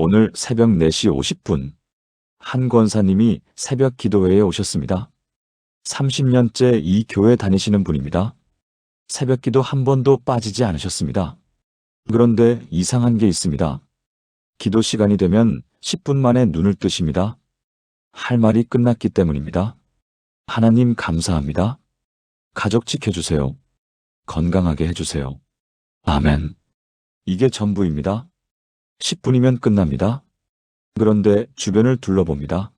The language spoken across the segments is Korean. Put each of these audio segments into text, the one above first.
오늘 새벽 4시 50분 한 권사님이 새벽 기도회에 오셨습니다. 30년째 이 교회 다니시는 분입니다. 새벽 기도 한 번도 빠지지 않으셨습니다. 그런데 이상한 게 있습니다. 기도 시간이 되면 10분 만에 눈을 뜨십니다. 할 말이 끝났기 때문입니다. 하나님 감사합니다. 가족 지켜주세요. 건강하게 해주세요. 아멘. 이게 전부입니다. 10분이면 끝납니다. 그런데 주변을 둘러봅니다.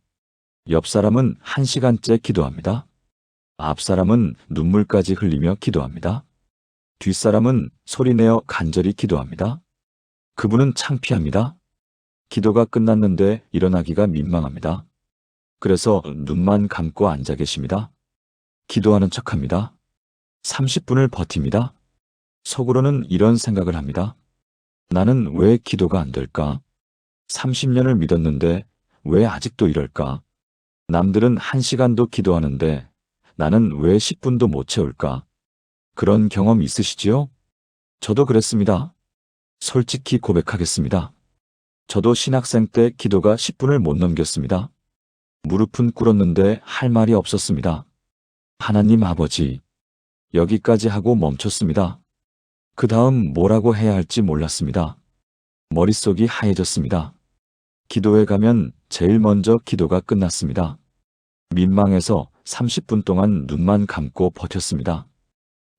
옆 사람은 1시간째 기도합니다. 앞 사람은 눈물까지 흘리며 기도합니다. 뒷 사람은 소리내어 간절히 기도합니다. 그분은 창피합니다. 기도가 끝났는데 일어나기가 민망합니다. 그래서 눈만 감고 앉아 계십니다. 기도하는 척 합니다. 30분을 버팁니다. 속으로는 이런 생각을 합니다. 나는 왜 기도가 안 될까? 30년을 믿었는데 왜 아직도 이럴까? 남들은 1시간도 기도하는데 나는 왜 10분도 못 채울까? 그런 경험 있으시지요? 저도 그랬습니다. 솔직히 고백하겠습니다. 저도 신학생 때 기도가 10분을 못 넘겼습니다. 무릎은 꿇었는데 할 말이 없었습니다. 하나님 아버지, 여기까지 하고 멈췄습니다. 그 다음 뭐라고 해야 할지 몰랐습니다. 머릿속이 하얘졌습니다. 기도에 가면 제일 먼저 기도가 끝났습니다. 민망해서 30분 동안 눈만 감고 버텼습니다.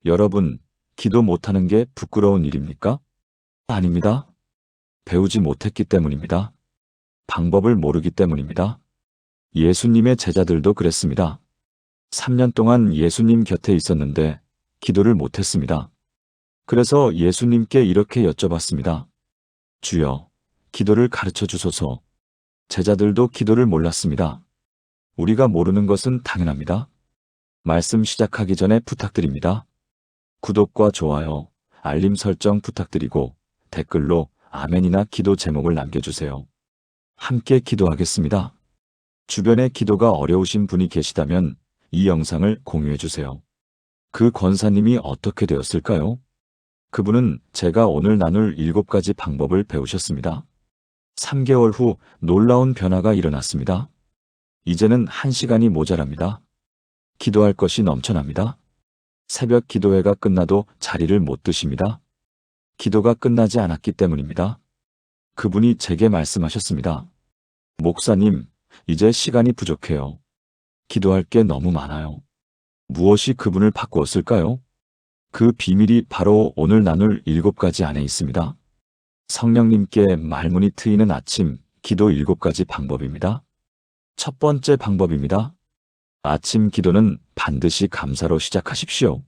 여러분, 기도 못하는 게 부끄러운 일입니까? 아닙니다. 배우지 못했기 때문입니다. 방법을 모르기 때문입니다. 예수님의 제자들도 그랬습니다. 3년 동안 예수님 곁에 있었는데 기도를 못했습니다. 그래서 예수님께 이렇게 여쭤봤습니다. 주여, 기도를 가르쳐 주소서. 제자들도 기도를 몰랐습니다. 우리가 모르는 것은 당연합니다. 말씀 시작하기 전에 부탁드립니다. 구독과 좋아요, 알림 설정 부탁드리고 댓글로 아멘이나 기도 제목을 남겨주세요. 함께 기도하겠습니다. 주변에 기도가 어려우신 분이 계시다면 이 영상을 공유해주세요. 그 권사님이 어떻게 되었을까요? 그분은 제가 오늘 나눌 일곱 가지 방법을 배우셨습니다. 3개월 후 놀라운 변화가 일어났습니다. 이제는 한 시간이 모자랍니다. 기도할 것이 넘쳐납니다. 새벽 기도회가 끝나도 자리를 못 드십니다. 기도가 끝나지 않았기 때문입니다. 그분이 제게 말씀하셨습니다. 목사님, 이제 시간이 부족해요. 기도할 게 너무 많아요. 무엇이 그분을 바꾸었을까요? 그 비밀이 바로 오늘 나눌 일곱 가지 안에 있습니다. 성령님께 말문이 트이는 아침 기도 일곱 가지 방법입니다. 첫 번째 방법입니다. 아침 기도는 반드시 감사로 시작하십시오.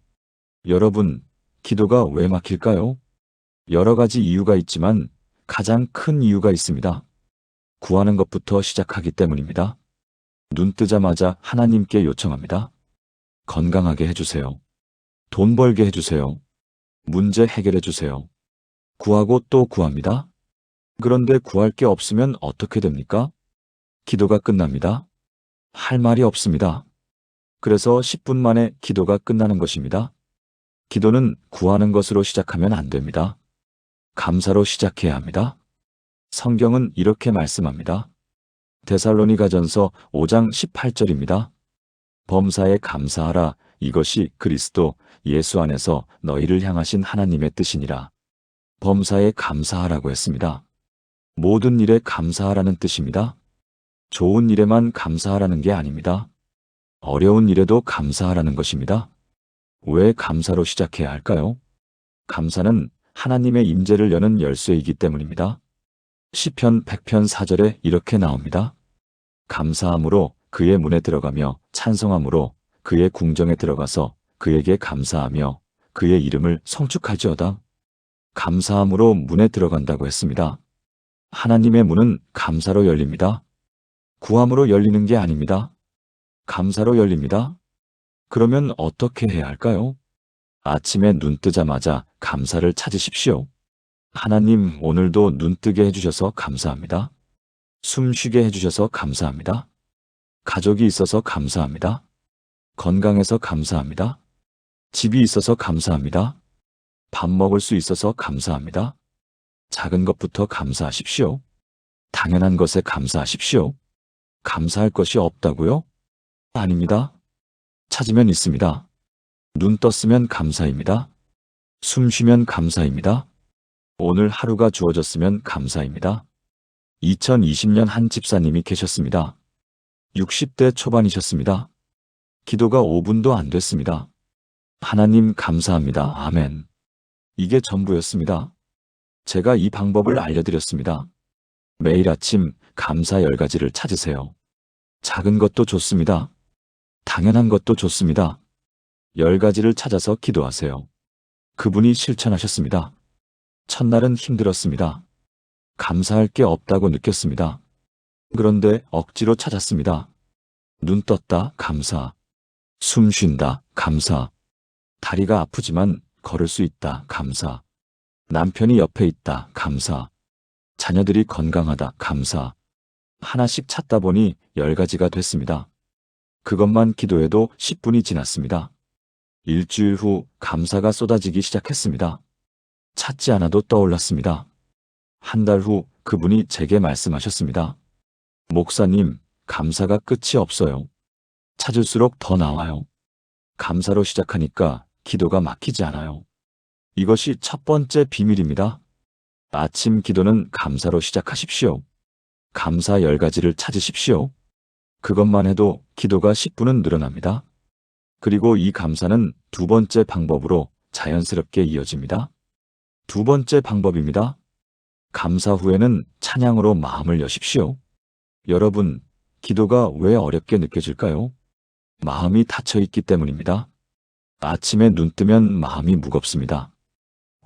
여러분, 기도가 왜 막힐까요? 여러 가지 이유가 있지만 가장 큰 이유가 있습니다. 구하는 것부터 시작하기 때문입니다. 눈 뜨자마자 하나님께 요청합니다. 건강하게 해주세요. 돈 벌게 해주세요. 문제 해결해 주세요. 구하고 또 구합니다. 그런데 구할 게 없으면 어떻게 됩니까? 기도가 끝납니다. 할 말이 없습니다. 그래서 10분 만에 기도가 끝나는 것입니다. 기도는 구하는 것으로 시작하면 안 됩니다. 감사로 시작해야 합니다. 성경은 이렇게 말씀합니다. 데살로니가전서 5장 18절입니다. 범사에 감사하라 이것이 그리스도 예수 안에서 너희를 향하신 하나님의 뜻이니라. 범사에 감사하라고 했습니다. 모든 일에 감사하라는 뜻입니다. 좋은 일에만 감사하라는 게 아닙니다. 어려운 일에도 감사하라는 것입니다. 왜 감사로 시작해야 할까요? 감사는 하나님의 임재를 여는 열쇠이기 때문입니다. 시편 100편 4절에 이렇게 나옵니다. 감사함으로 그의 문에 들어가며 찬송함으로 그의 궁정에 들어가서 그에게 감사하며 그의 이름을 성축하지어다. 감사함으로 문에 들어간다고 했습니다. 하나님의 문은 감사로 열립니다. 구함으로 열리는 게 아닙니다. 감사로 열립니다. 그러면 어떻게 해야 할까요? 아침에 눈 뜨자마자 감사를 찾으십시오. 하나님 오늘도 눈 뜨게 해주셔서 감사합니다. 숨 쉬게 해주셔서 감사합니다. 가족이 있어서 감사합니다. 건강해서 감사합니다. 집이 있어서 감사합니다. 밥 먹을 수 있어서 감사합니다. 작은 것부터 감사하십시오. 당연한 것에 감사하십시오. 감사할 것이 없다고요? 아닙니다. 찾으면 있습니다. 눈 떴으면 감사입니다. 숨 쉬면 감사입니다. 오늘 하루가 주어졌으면 감사입니다. 2020년 한 집사님이 계셨습니다. 60대 초반이셨습니다. 기도가 5분도 안 됐습니다. 하나님 감사합니다. 아멘. 이게 전부였습니다. 제가 이 방법을 알려드렸습니다. 매일 아침 감사 열 가지를 찾으세요. 작은 것도 좋습니다. 당연한 것도 좋습니다. 열 가지를 찾아서 기도하세요. 그분이 실천하셨습니다. 첫날은 힘들었습니다. 감사할 게 없다고 느꼈습니다. 그런데 억지로 찾았습니다. 눈 떴다, 감사. 숨 쉰다, 감사. 다리가 아프지만 걸을 수 있다, 감사. 남편이 옆에 있다, 감사. 자녀들이 건강하다, 감사. 하나씩 찾다 보니 열 가지가 됐습니다. 그것만 기도해도 10분이 지났습니다. 일주일 후 감사가 쏟아지기 시작했습니다. 찾지 않아도 떠올랐습니다. 한 달 후 그분이 제게 말씀하셨습니다. 목사님, 감사가 끝이 없어요. 찾을수록 더 나와요. 감사로 시작하니까 기도가 막히지 않아요. 이것이 첫 번째 비밀입니다. 아침 기도는 감사로 시작하십시오. 감사 열 가지를 찾으십시오. 그것만 해도 기도가 10분은 늘어납니다. 그리고 이 감사는 두 번째 방법으로 자연스럽게 이어집니다. 두 번째 방법입니다. 감사 후에는 찬양으로 마음을 여십시오. 여러분, 기도가 왜 어렵게 느껴질까요? 마음이 닫혀 있기 때문입니다. 아침에 눈 뜨면 마음이 무겁습니다.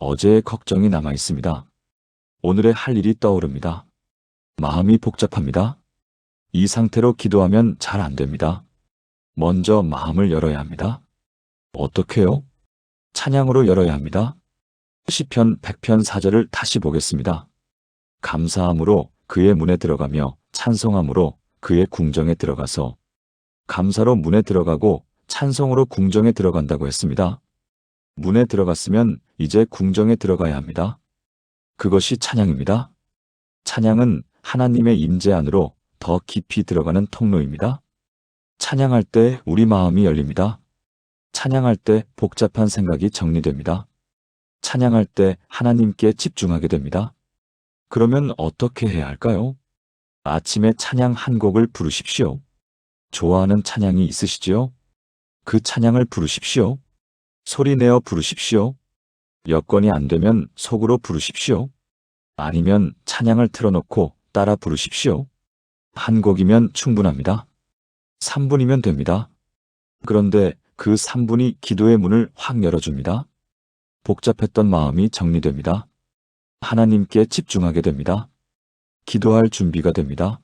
어제의 걱정이 남아 있습니다. 오늘의 할 일이 떠오릅니다. 마음이 복잡합니다. 이 상태로 기도하면 잘 안 됩니다. 먼저 마음을 열어야 합니다. 어떻게요? 찬양으로 열어야 합니다. 시편 100편 4절을 다시 보겠습니다. 감사함으로 그의 문에 들어가며 찬송함으로 그의 궁정에 들어가서 감사로 문에 들어가고 찬송으로 궁정에 들어간다고 했습니다. 문에 들어갔으면 이제 궁정에 들어가야 합니다. 그것이 찬양입니다. 찬양은 하나님의 임재 안으로 더 깊이 들어가는 통로입니다. 찬양할 때 우리 마음이 열립니다. 찬양할 때 복잡한 생각이 정리됩니다. 찬양할 때 하나님께 집중하게 됩니다. 그러면 어떻게 해야 할까요? 아침에 찬양 한 곡을 부르십시오. 좋아하는 찬양이 있으시지요? 그 찬양을 부르십시오. 소리 내어 부르십시오. 여건이 안 되면 속으로 부르십시오. 아니면 찬양을 틀어놓고 따라 부르십시오. 한 곡이면 충분합니다. 3분이면 됩니다. 그런데 그 3분이 기도의 문을 확 열어줍니다. 복잡했던 마음이 정리됩니다. 하나님께 집중하게 됩니다. 기도할 준비가 됩니다.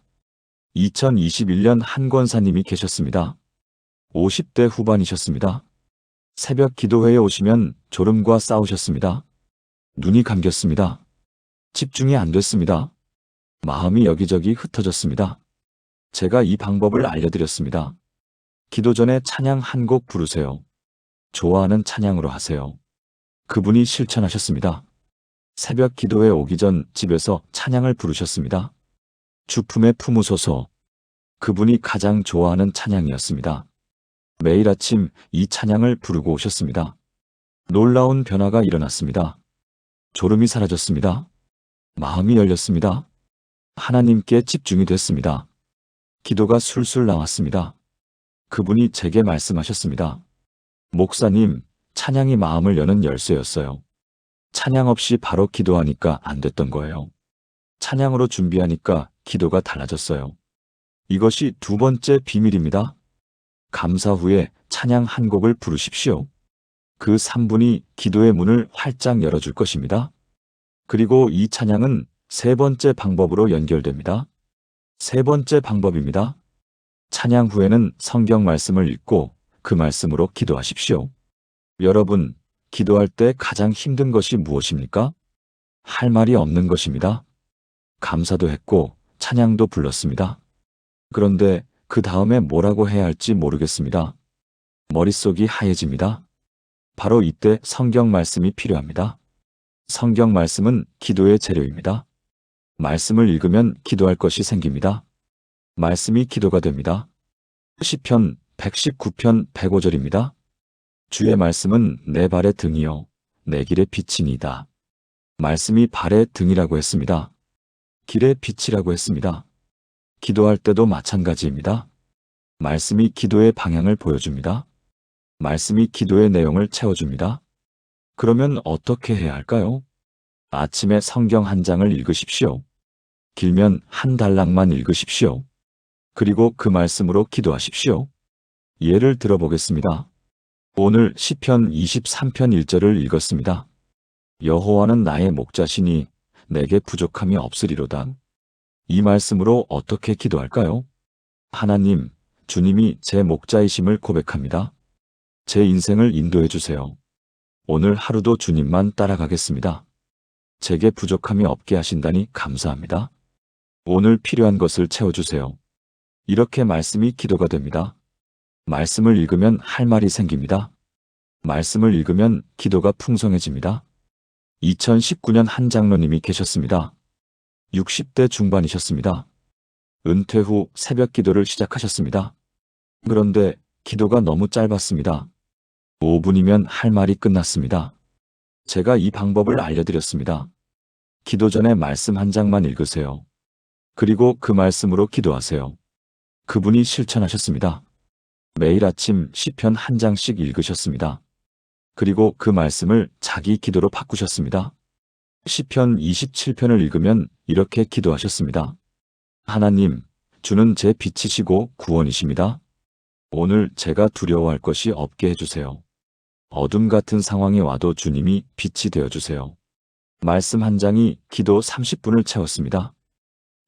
2021년 한 권사님이 계셨습니다. 50대 후반이셨습니다. 새벽 기도회에 오시면 졸음과 싸우셨습니다. 눈이 감겼습니다. 집중이 안 됐습니다. 마음이 여기저기 흩어졌습니다. 제가 이 방법을 알려드렸습니다. 기도 전에 찬양 한 곡 부르세요. 좋아하는 찬양으로 하세요. 그분이 실천하셨습니다. 새벽 기도에 오기 전 집에서 찬양을 부르셨습니다. 주품에 품으소서. 그분이 가장 좋아하는 찬양이었습니다. 매일 아침 이 찬양을 부르고 오셨습니다. 놀라운 변화가 일어났습니다. 졸음이 사라졌습니다. 마음이 열렸습니다. 하나님께 집중이 됐습니다. 기도가 술술 나왔습니다. 그분이 제게 말씀하셨습니다. 목사님, 찬양이 마음을 여는 열쇠였어요. 찬양 없이 바로 기도하니까 안 됐던 거예요. 찬양으로 준비하니까 기도가 달라졌어요. 이것이 두 번째 비밀입니다. 감사 후에 찬양 한 곡을 부르십시오. 그 3분이 기도의 문을 활짝 열어줄 것입니다. 그리고 이 찬양은 세 번째 방법으로 연결됩니다. 세 번째 방법입니다. 찬양 후에는 성경 말씀을 읽고 그 말씀으로 기도하십시오. 여러분, 기도할 때 가장 힘든 것이 무엇입니까? 할 말이 없는 것입니다. 감사도 했고 찬양도 불렀습니다. 그런데 그 다음에 뭐라고 해야 할지 모르겠습니다. 머릿속이 하얘집니다. 바로 이때 성경 말씀이 필요합니다. 성경 말씀은 기도의 재료입니다. 말씀을 읽으면 기도할 것이 생깁니다. 말씀이 기도가 됩니다. 시편 119편 105절입니다. 주의 말씀은 내 발의 등이요 내 길의 빛이니이다. 말씀이 발의 등이라고 했습니다. 길의 빛이라고 했습니다. 기도할 때도 마찬가지입니다. 말씀이 기도의 방향을 보여줍니다. 말씀이 기도의 내용을 채워줍니다. 그러면 어떻게 해야 할까요? 아침에 성경 한 장을 읽으십시오. 길면 한 달락만 읽으십시오. 그리고 그 말씀으로 기도하십시오. 예를 들어보겠습니다. 오늘 시편 23편 1절을 읽었습니다. 여호와는 나의 목자시니 내게 부족함이 없으리로다. 이 말씀으로 어떻게 기도할까요? 하나님, 주님이 제 목자이심을 고백합니다. 제 인생을 인도해 주세요. 오늘 하루도 주님만 따라가겠습니다. 제게 부족함이 없게 하신다니 감사합니다. 오늘 필요한 것을 채워주세요. 이렇게 말씀이 기도가 됩니다. 말씀을 읽으면 할 말이 생깁니다. 말씀을 읽으면 기도가 풍성해집니다. 2019년 한 장로님이 계셨습니다. 60대 중반이셨습니다. 은퇴 후 새벽 기도를 시작하셨습니다. 그런데 기도가 너무 짧았습니다. 5분이면 할 말이 끝났습니다. 제가 이 방법을 알려드렸습니다. 기도 전에 말씀 한 장만 읽으세요. 그리고 그 말씀으로 기도하세요. 그분이 실천하셨습니다. 매일 아침 시편 한 장씩 읽으셨습니다. 그리고 그 말씀을 자기 기도로 바꾸셨습니다. 시편 27편을 읽으면 이렇게 기도하셨습니다. 하나님, 주는 제 빛이시고 구원이십니다. 오늘 제가 두려워할 것이 없게 해주세요. 어둠 같은 상황이 와도 주님이 빛이 되어주세요. 말씀 한 장이 기도 30분을 채웠습니다.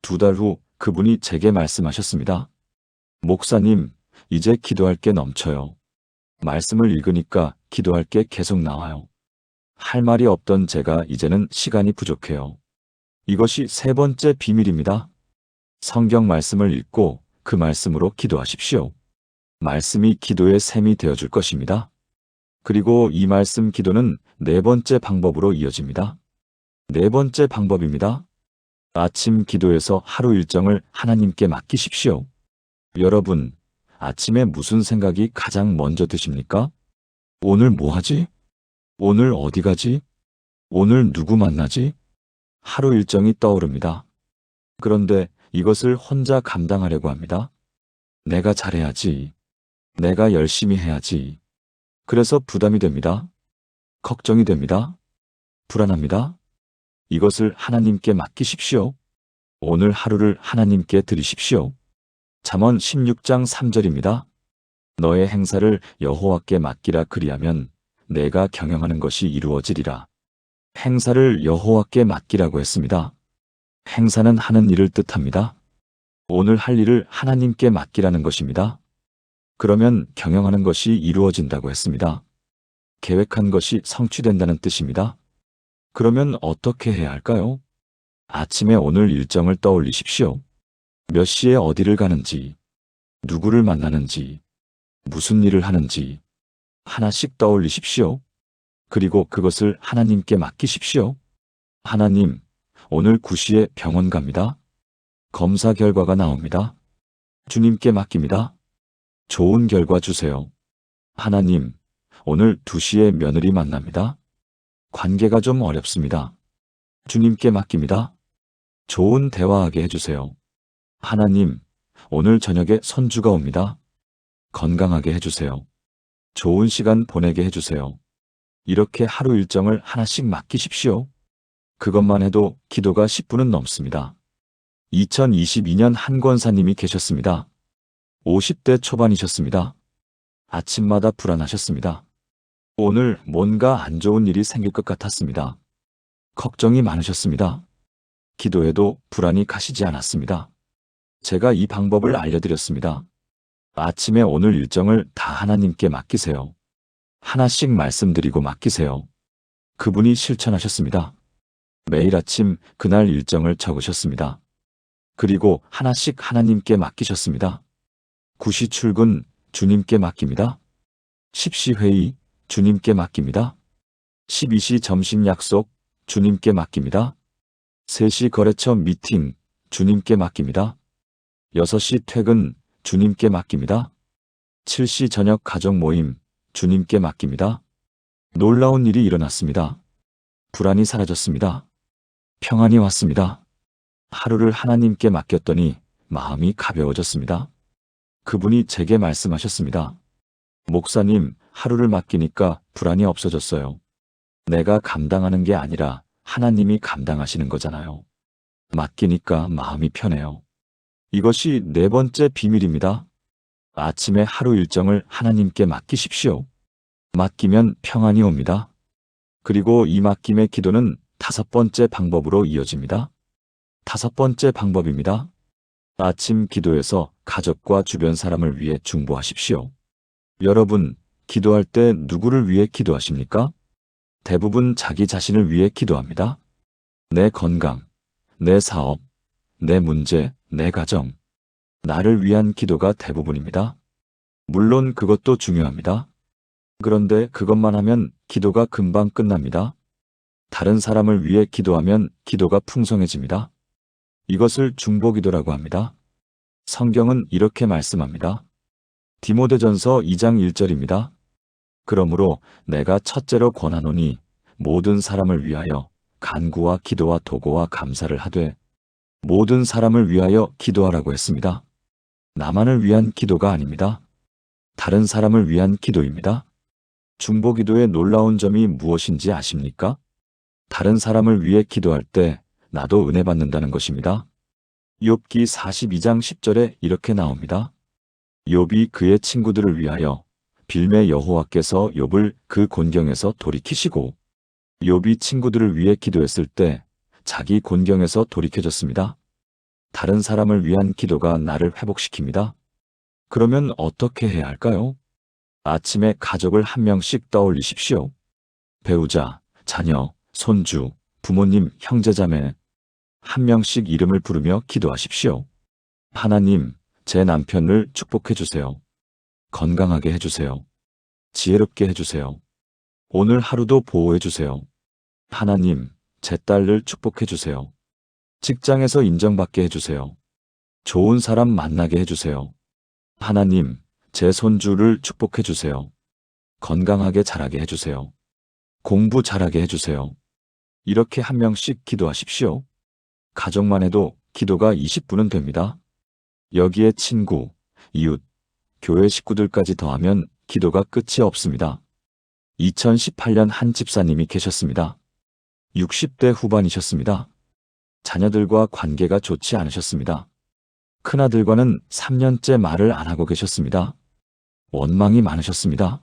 두 달 후 그분이 제게 말씀하셨습니다. 목사님, 이제 기도할 게 넘쳐요. 말씀을 읽으니까 기도할 게 계속 나와요. 할 말이 없던 제가 이제는 시간이 부족해요. 이것이 세 번째 비밀입니다. 성경 말씀을 읽고 그 말씀으로 기도하십시오. 말씀이 기도의 샘이 되어줄 것입니다. 그리고 이 말씀 기도는 네 번째 방법으로 이어집니다. 네 번째 방법입니다. 아침 기도에서 하루 일정을 하나님께 맡기십시오. 여러분, 아침에 무슨 생각이 가장 먼저 드십니까? 오늘 뭐 하지? 오늘 어디 가지? 오늘 누구 만나지? 하루 일정이 떠오릅니다. 그런데 이것을 혼자 감당하려고 합니다. 내가 잘해야지. 내가 열심히 해야지. 그래서 부담이 됩니다. 걱정이 됩니다. 불안합니다. 이것을 하나님께 맡기십시오. 오늘 하루를 하나님께 드리십시오. 잠언 16장 3절입니다. 너의 행사를 여호와께 맡기라 그리하면 내가 경영하는 것이 이루어지리라. 행사를 여호와께 맡기라고 했습니다. 행사는 하는 일을 뜻합니다. 오늘 할 일을 하나님께 맡기라는 것입니다. 그러면 경영하는 것이 이루어진다고 했습니다. 계획한 것이 성취된다는 뜻입니다. 그러면 어떻게 해야 할까요? 아침에 오늘 일정을 떠올리십시오. 몇 시에 어디를 가는지, 누구를 만나는지, 무슨 일을 하는지 하나씩 떠올리십시오. 그리고 그것을 하나님께 맡기십시오. 하나님, 오늘 9시에 병원 갑니다. 검사 결과가 나옵니다. 주님께 맡깁니다. 좋은 결과 주세요. 하나님, 오늘 2시에 며느리 만납니다. 관계가 좀 어렵습니다. 주님께 맡깁니다. 좋은 대화하게 해주세요. 하나님, 오늘 저녁에 선주가 옵니다. 건강하게 해주세요. 좋은 시간 보내게 해주세요. 이렇게 하루 일정을 하나씩 맡기십시오. 그것만 해도 기도가 10분은 넘습니다. 2022년 한 권사님이 계셨습니다. 50대 초반이셨습니다. 아침마다 불안하셨습니다. 오늘 뭔가 안 좋은 일이 생길 것 같았습니다. 걱정이 많으셨습니다. 기도해도 불안이 가시지 않았습니다. 제가 이 방법을 알려드렸습니다. 아침에 오늘 일정을 다 하나님께 맡기세요. 하나씩 말씀드리고 맡기세요. 그분이 실천하셨습니다. 매일 아침 그날 일정을 적으셨습니다. 그리고 하나씩 하나님께 맡기셨습니다. 9시 출근 주님께 맡깁니다. 10시 회의 주님께 맡깁니다. 12시 점심 약속 주님께 맡깁니다. 3시 거래처 미팅, 주님께 맡깁니다. 6시 퇴근, 주님께 맡깁니다. 7시 저녁 가족 모임, 주님께 맡깁니다. 놀라운 일이 일어났습니다. 불안이 사라졌습니다. 평안이 왔습니다. 하루를 하나님께 맡겼더니 마음이 가벼워졌습니다. 그분이 제게 말씀하셨습니다. 목사님, 하루를 맡기니까 불안이 없어졌어요. 내가 감당하는 게 아니라 하나님이 감당하시는 거잖아요. 맡기니까 마음이 편해요. 이것이 네 번째 비밀입니다. 아침에 하루 일정을 하나님께 맡기십시오. 맡기면 평안이 옵니다. 그리고 이 맡김의 기도는 다섯 번째 방법으로 이어집니다. 다섯 번째 방법입니다. 아침 기도에서 가족과 주변 사람을 위해 중보하십시오. 여러분, 기도할 때 누구를 위해 기도하십니까? 대부분 자기 자신을 위해 기도합니다. 내 건강, 내 사업, 내 문제, 내 가정, 나를 위한 기도가 대부분입니다. 물론 그것도 중요합니다. 그런데 그것만 하면 기도가 금방 끝납니다. 다른 사람을 위해 기도하면 기도가 풍성해집니다. 이것을 중보기도라고 합니다. 성경은 이렇게 말씀합니다. 디모데전서 2장 1절입니다. 그러므로 내가 첫째로 권하노니 모든 사람을 위하여 간구와 기도와 도고와 감사를 하되 모든 사람을 위하여 기도하라고 했습니다. 나만을 위한 기도가 아닙니다. 다른 사람을 위한 기도입니다. 중보 기도의 놀라운 점이 무엇인지 아십니까? 다른 사람을 위해 기도할 때 나도 은혜 받는다는 것입니다. 욥기 42장 10절에 이렇게 나옵니다. 욥이 그의 친구들을 위하여 빌매 여호와께서 욥을 그 곤경에서 돌이키시고 욥이 친구들을 위해 기도했을 때 자기 곤경에서 돌이켜졌습니다. 다른 사람을 위한 기도가 나를 회복시킵니다. 그러면 어떻게 해야 할까요? 아침에 가족을 한 명씩 떠올리십시오. 배우자, 자녀, 손주, 부모님, 형제자매 한 명씩 이름을 부르며 기도하십시오. 하나님, 제 남편을 축복해 주세요. 건강하게 해주세요. 지혜롭게 해주세요. 오늘 하루도 보호해 주세요. 하나님, 제 딸을 축복해 주세요. 직장에서 인정받게 해주세요. 좋은 사람 만나게 해주세요. 하나님, 제 손주를 축복해 주세요. 건강하게 자라게 해주세요. 공부 잘하게 해주세요. 이렇게 한 명씩 기도하십시오. 가족만 해도 기도가 20분은 됩니다. 여기에 친구, 이웃, 교회 식구들까지 더하면 기도가 끝이 없습니다. 2018년 한 집사님이 계셨습니다. 60대 후반이셨습니다. 자녀들과 관계가 좋지 않으셨습니다. 큰아들과는 3년째 말을 안 하고 계셨습니다. 원망이 많으셨습니다.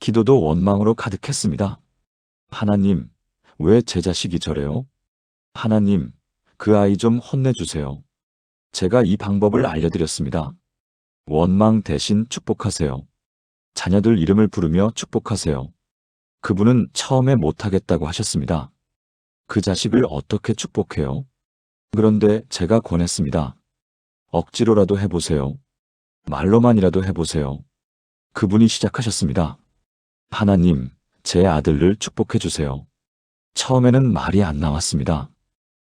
기도도 원망으로 가득했습니다. 하나님, 왜 제 자식이 저래요? 하나님, 그 아이 좀 혼내주세요. 제가 이 방법을 알려드렸습니다. 원망 대신 축복하세요. 자녀들 이름을 부르며 축복하세요. 그분은 처음에 못하겠다고 하셨습니다. 그 자식을 어떻게 축복해요? 그런데 제가 권했습니다. 억지로라도 해보세요. 말로만이라도 해보세요. 그분이 시작하셨습니다. 하나님, 제 아들을 축복해 주세요. 처음에는 말이 안 나왔습니다.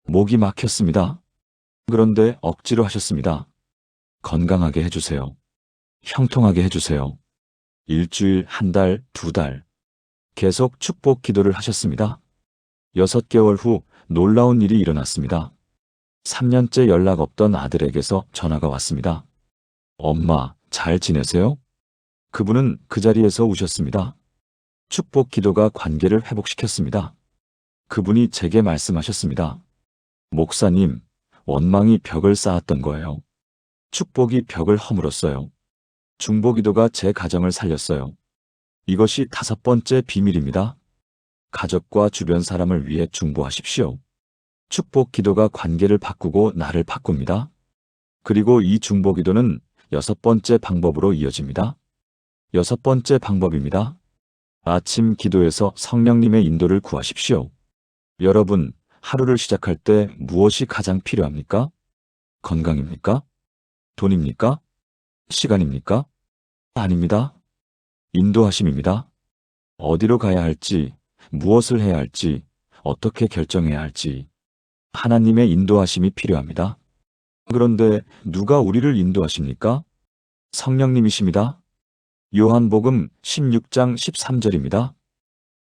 목이 막혔습니다. 그런데 억지로 하셨습니다. 건강하게 해주세요. 형통하게 해주세요. 일주일, 한 달, 두 달. 계속 축복 기도를 하셨습니다. 여섯 개월 후 놀라운 일이 일어났습니다. 3년째 연락 없던 아들에게서 전화가 왔습니다. 엄마, 잘 지내세요? 그분은 그 자리에서 우셨습니다. 축복 기도가 관계를 회복시켰습니다. 그분이 제게 말씀하셨습니다. 목사님, 원망이 벽을 쌓았던 거예요. 축복이 벽을 허물었어요. 중보기도가 제 가정을 살렸어요. 이것이 다섯 번째 비밀입니다. 가족과 주변 사람을 위해 중보하십시오. 축복 기도가 관계를 바꾸고 나를 바꿉니다. 그리고 이 중보 기도는 여섯 번째 방법으로 이어집니다. 여섯 번째 방법입니다. 아침 기도에서 성령님의 인도를 구하십시오. 여러분, 하루를 시작할 때 무엇이 가장 필요합니까? 건강입니까? 돈입니까? 시간입니까? 아닙니다. 인도하심입니다. 어디로 가야 할지, 무엇을 해야 할지, 어떻게 결정해야 할지, 하나님의 인도하심이 필요합니다. 그런데 누가 우리를 인도하십니까? 성령님이십니다. 요한복음 16장 13절입니다.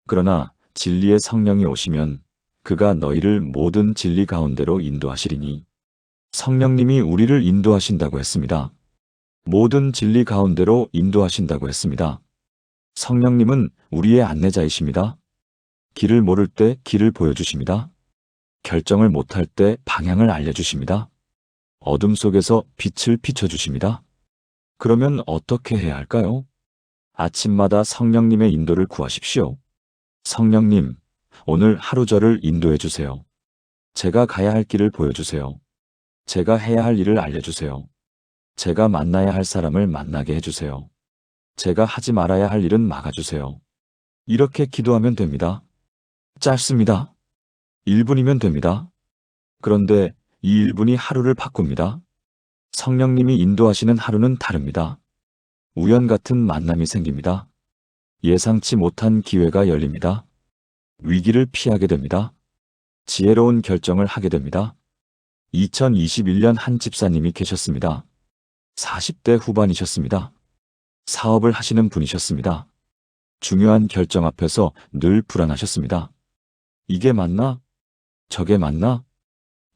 그러나 진리의 성령이 오시면 그가 너희를 모든 진리 가운데로 인도하시리니 성령님이 우리를 인도하신다고 했습니다. 모든 진리 가운데로 인도하신다고 했습니다. 성령님은 우리의 안내자이십니다. 길을 모를 때 길을 보여주십니다. 결정을 못할 때 방향을 알려주십니다. 어둠 속에서 빛을 비춰주십니다. 그러면 어떻게 해야 할까요? 아침마다 성령님의 인도를 구하십시오. 성령님, 오늘 하루 저를 인도해 주세요. 제가 가야 할 길을 보여주세요. 제가 해야 할 일을 알려주세요. 제가 만나야 할 사람을 만나게 해주세요. 제가 하지 말아야 할 일은 막아주세요. 이렇게 기도하면 됩니다. 짧습니다. 1분이면 됩니다. 그런데 이 1분이 하루를 바꿉니다. 성령님이 인도하시는 하루는 다릅니다. 우연 같은 만남이 생깁니다. 예상치 못한 기회가 열립니다. 위기를 피하게 됩니다. 지혜로운 결정을 하게 됩니다. 2021년 한 집사님이 계셨습니다. 40대 후반이셨습니다. 사업을 하시는 분이셨습니다. 중요한 결정 앞에서 늘 불안하셨습니다. 이게 맞나? 저게 맞나?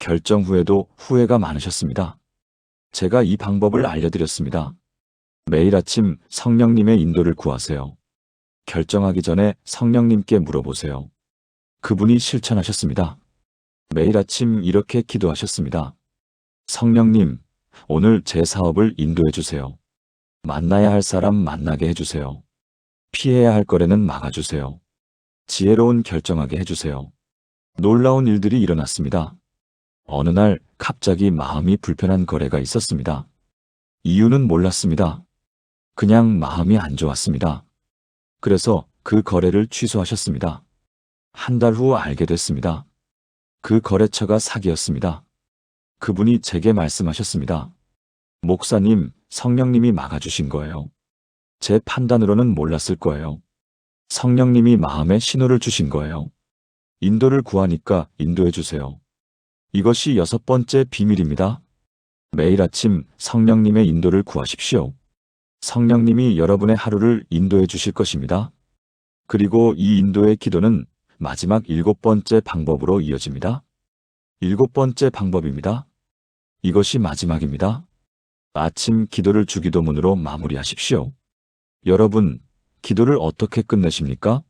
결정 후에도 후회가 많으셨습니다. 제가 이 방법을 알려드렸습니다. 매일 아침 성령님의 인도를 구하세요. 결정하기 전에 성령님께 물어보세요. 그분이 실천하셨습니다. 매일 아침 이렇게 기도하셨습니다. 성령님, 오늘 제 사업을 인도해 주세요. 만나야 할 사람 만나게 해주세요. 피해야 할 거래는 막아주세요. 지혜로운 결정하게 해주세요. 놀라운 일들이 일어났습니다. 어느 날 갑자기 마음이 불편한 거래가 있었습니다. 이유는 몰랐습니다. 그냥 마음이 안 좋았습니다. 그래서 그 거래를 취소하셨습니다. 한 달 후 알게 됐습니다. 그 거래처가 사기였습니다. 그분이 제게 말씀하셨습니다. 목사님, 성령님이 막아주신 거예요. 제 판단으로는 몰랐을 거예요. 성령님이 마음에 신호를 주신 거예요. 인도를 구하니까 인도해 주세요. 이것이 여섯 번째 비밀입니다. 매일 아침 성령님의 인도를 구하십시오. 성령님이 여러분의 하루를 인도해 주실 것입니다. 그리고 이 인도의 기도는 마지막 일곱 번째 방법으로 이어집니다. 일곱 번째 방법입니다. 이것이 마지막입니다. 아침 기도를 주기도문으로 마무리하십시오. 여러분, 기도를 어떻게 끝내십니까?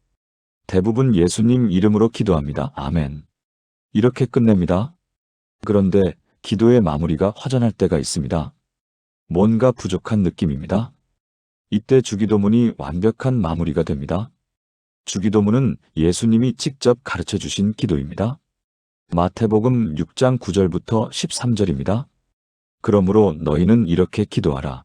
대부분 예수님 이름으로 기도합니다. 아멘. 이렇게 끝냅니다. 그런데 기도의 마무리가 허전할 때가 있습니다. 뭔가 부족한 느낌입니다. 이때 주기도문이 완벽한 마무리가 됩니다. 주기도문은 예수님이 직접 가르쳐 주신 기도입니다. 마태복음 6장 9절부터 13절입니다. 그러므로 너희는 이렇게 기도하라.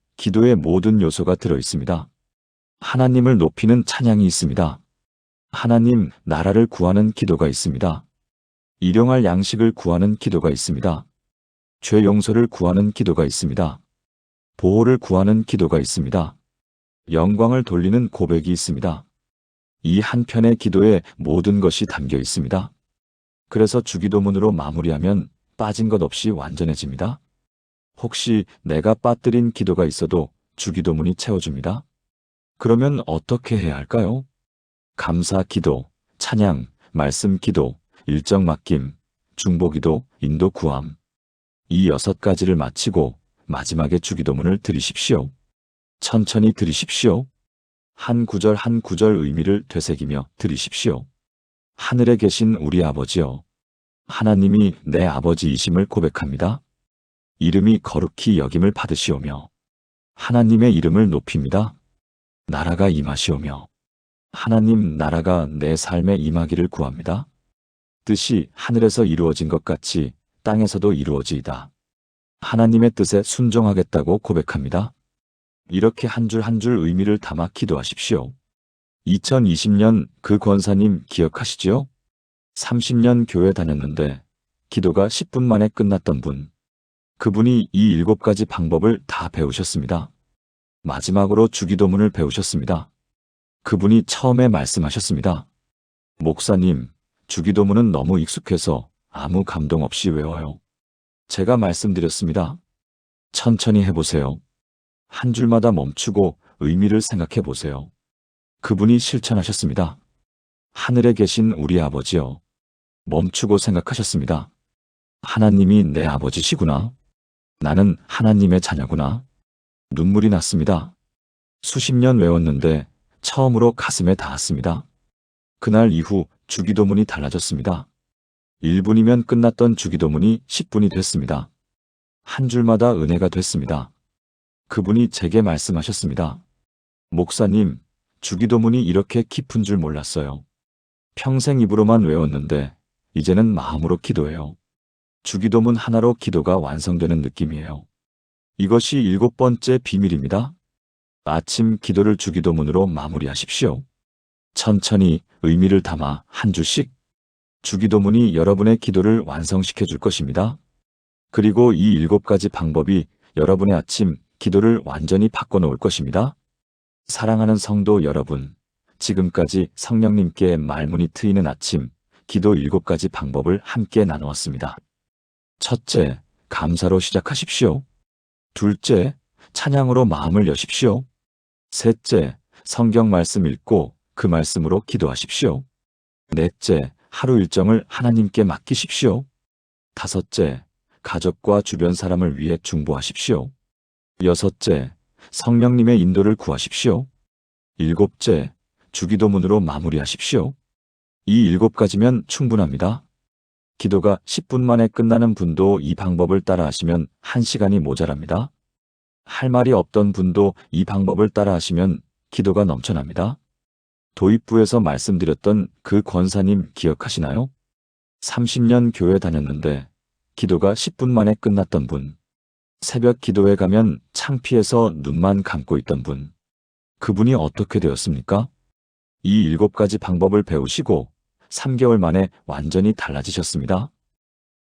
기도의 모든 요소가 들어 있습니다. 하나님을 높이는 찬양이 있습니다. 하나님 나라를 구하는 기도가 있습니다. 일용할 양식을 구하는 기도가 있습니다. 죄 용서를 구하는 기도가 있습니다. 보호를 구하는 기도가 있습니다. 영광을 돌리는 고백이 있습니다. 이 한편의 기도에 모든 것이 담겨 있습니다. 그래서 주기도문으로 마무리하면 빠진 것 없이 완전해집니다. 혹시 내가 빠뜨린 기도가 있어도 주기도문이 채워줍니다. 그러면 어떻게 해야 할까요? 감사 기도, 찬양, 말씀 기도, 일정 맡김, 중보 기도, 인도 구함. 이 여섯 가지를 마치고 마지막에 주기도문을 드리십시오. 천천히 드리십시오. 한 구절 한 구절 의미를 되새기며 드리십시오. 하늘에 계신 우리 아버지여, 하나님이 내 아버지이심을 고백합니다. 이름이 거룩히 여김을 받으시오며, 하나님의 이름을 높입니다. 나라가 임하시오며, 하나님 나라가 내 삶에 임하기를 구합니다. 뜻이 하늘에서 이루어진 것 같이 땅에서도 이루어지이다. 하나님의 뜻에 순종하겠다고 고백합니다. 이렇게 한 줄 한 줄 의미를 담아 기도하십시오. 2020년 그 권사님 기억하시지요? 30년 교회 다녔는데 기도가 10분 만에 끝났던 분. 그분이 이 일곱 가지 방법을 다 배우셨습니다. 마지막으로 주기도문을 배우셨습니다. 그분이 처음에 말씀하셨습니다. 목사님, 주기도문은 너무 익숙해서 아무 감동 없이 외워요. 제가 말씀드렸습니다. 천천히 해보세요. 한 줄마다 멈추고 의미를 생각해 보세요. 그분이 실천하셨습니다. 하늘에 계신 우리 아버지요. 멈추고 생각하셨습니다. 하나님이 내 아버지시구나. 나는 하나님의 자녀구나. 눈물이 났습니다. 수십 년 외웠는데 처음으로 가슴에 닿았습니다. 그날 이후 주기도문이 달라졌습니다. 1분이면 끝났던 주기도문이 10분이 됐습니다. 한 줄마다 은혜가 됐습니다. 그분이 제게 말씀하셨습니다. 목사님, 주기도문이 이렇게 깊은 줄 몰랐어요. 평생 입으로만 외웠는데 이제는 마음으로 기도해요. 주기도문 하나로 기도가 완성되는 느낌이에요. 이것이 일곱 번째 비밀입니다. 아침 기도를 주기도문으로 마무리하십시오. 천천히 의미를 담아 한 줄씩 주기도문이 여러분의 기도를 완성시켜 줄 것입니다. 그리고 이 일곱 가지 방법이 여러분의 아침 기도를 완전히 바꿔놓을 것입니다. 사랑하는 성도 여러분, 지금까지 성령님께 말문이 트이는 아침 기도 일곱 가지 방법을 함께 나누었습니다. 첫째, 감사로 시작하십시오. 둘째, 찬양으로 마음을 여십시오. 셋째, 성경 말씀 읽고 그 말씀으로 기도하십시오. 넷째, 하루 일정을 하나님께 맡기십시오. 다섯째, 가족과 주변 사람을 위해 중보하십시오. 여섯째, 성령님의 인도를 구하십시오. 일곱째, 주기도문으로 마무리하십시오. 이 일곱 가지면 충분합니다. 기도가 10분 만에 끝나는 분도 이 방법을 따라 하시면 1시간이 모자랍니다. 할 말이 없던 분도 이 방법을 따라 하시면 기도가 넘쳐납니다. 도입부에서 말씀드렸던 그 권사님 기억하시나요? 30년 교회 다녔는데 기도가 10분 만에 끝났던 분. 새벽 기도에 가면 창피해서 눈만 감고 있던 분. 그분이 어떻게 되었습니까? 이 일곱 가지 방법을 배우시고 3개월 만에 완전히 달라지셨습니다.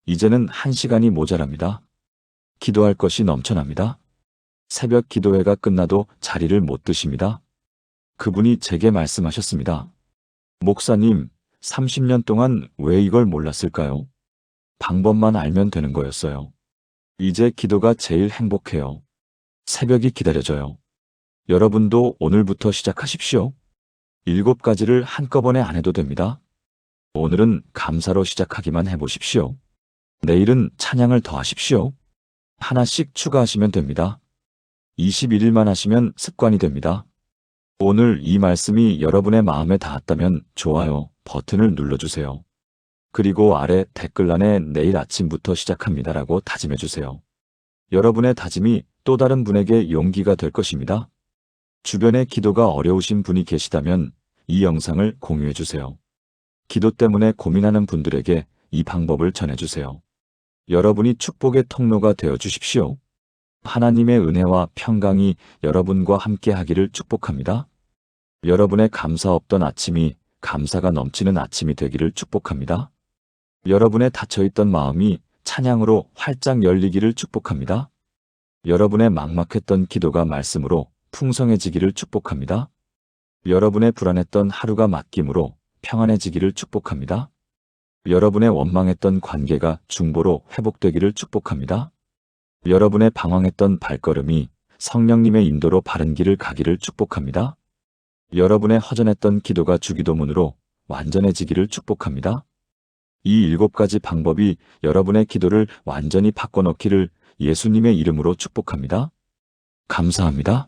이제는 1시간이 모자랍니다. 기도할 것이 넘쳐납니다. 새벽 기도회가 끝나도 자리를 못 드십니다. 그분이 제게 말씀하셨습니다. 목사님, 30년 동안 왜 이걸 몰랐을까요? 방법만 알면 되는 거였어요. 이제 기도가 제일 행복해요. 새벽이 기다려져요. 여러분도 오늘부터 시작하십시오. 일곱 가지를 한꺼번에 안 해도 됩니다. 오늘은 감사로 시작하기만 해보십시오. 내일은 찬양을 더하십시오. 하나씩 추가하시면 됩니다. 21일만 하시면 습관이 됩니다. 오늘 이 말씀이 여러분의 마음에 닿았다면 좋아요 버튼을 눌러주세요. 그리고 아래 댓글란에 내일 아침부터 시작합니다라고 다짐해주세요. 여러분의 다짐이 또 다른 분에게 용기가 될 것입니다. 주변에 기도가 어려우신 분이 계시다면 이 영상을 공유해주세요. 기도 때문에 고민하는 분들에게 이 방법을 전해주세요. 여러분이 축복의 통로가 되어 주십시오. 하나님의 은혜와 평강이 여러분과 함께 하기를 축복합니다. 여러분의 감사 없던 아침이 감사가 넘치는 아침이 되기를 축복합니다. 여러분의 닫혀있던 마음이 찬양으로 활짝 열리기를 축복합니다. 여러분의 막막했던 기도가 말씀으로 풍성해지기를 축복합니다. 여러분의 불안했던 하루가 맡김으로 평안해지기를 축복합니다. 여러분의 원망했던 관계가 중보로 회복되기를 축복합니다. 여러분의 방황했던 발걸음이 성령님의 인도로 바른 길을 가기를 축복합니다. 여러분의 허전했던 기도가 주기도문으로 완전해지기를 축복합니다. 이 일곱 가지 방법이 여러분의 기도를 완전히 바꿔놓기를 예수님의 이름으로 축복합니다. 감사합니다.